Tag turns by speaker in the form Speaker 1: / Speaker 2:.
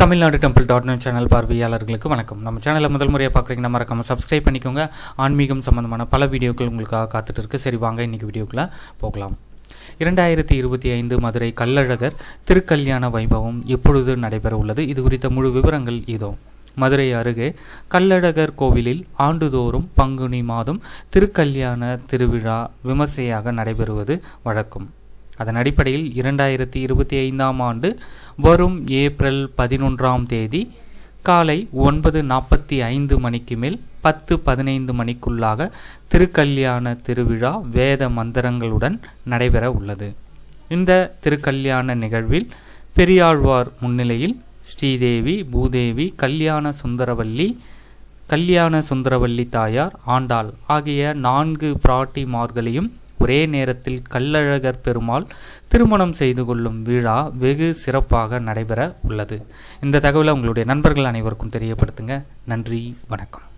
Speaker 1: Tamil Nadu temple dot net channel பார்வையாளர்களுக்கு வணக்கம். நம்ம சேனலை முதல் முறையாக பார்க்குறீங்கன்னா மறக்காம சப்ஸ்கிரைப் பண்ணிக்கோங்க. ஆன்மீகம் சம்மந்தமான பல வீடியோக்கள் உங்களுக்காக காத்துட்டு இருக்கு. சரி வாங்க இன்னைக்கு வீடியோக்குள்ளே போகலாம். இரண்டாயிரத்தி இருபத்தி ஐந்து மதுரை கள்ளழகர் திருக்கல்யாண வைபவம் எப்பொழுது நடைபெற உள்ளது? இது குறித்த முழு விவரங்கள் இதோ. மதுரை அருகே கல்லழகர் கோவிலில் ஆண்டுதோறும் பங்குனி மாதம் திருக்கல்யாண திருவிழா விமர்சையாக நடைபெறுவது வழக்கம். அதன் அடிப்படையில் இரண்டாயிரத்தி இருபத்தி ஐந்தாம் ஆண்டு வரும் ஏப்ரல் பதினொன்றாம் தேதி காலை ஒன்பது நாற்பத்தி ஐந்து மணிக்கு மேல் பத்து பதினைந்து மணிக்குள்ளாக திருக்கல்யாண திருவிழா வேத மந்திரங்களுடன் நடைபெற உள்ளது. இந்த திருக்கல்யாண நிகழ்வில் பெரியாழ்வார் முன்னிலையில் ஸ்ரீதேவி பூதேவி கல்யாண சுந்தரவல்லி கல்யாண சுந்தரவல்லி தாயார் ஆண்டாள் ஆகிய நான்கு பிராட்டிமார்களையும் ஒரே நேரத்தில் கள்ளழகர் பெருமாள் திருமணம் செய்து கொள்ளும் விழா வெகு சிறப்பாக நடைபெற உள்ளது. இந்த தகவலை உங்களுடைய நண்பர்கள் அனைவருக்கும் தெரியப்படுத்துங்க. நன்றி வணக்கம்.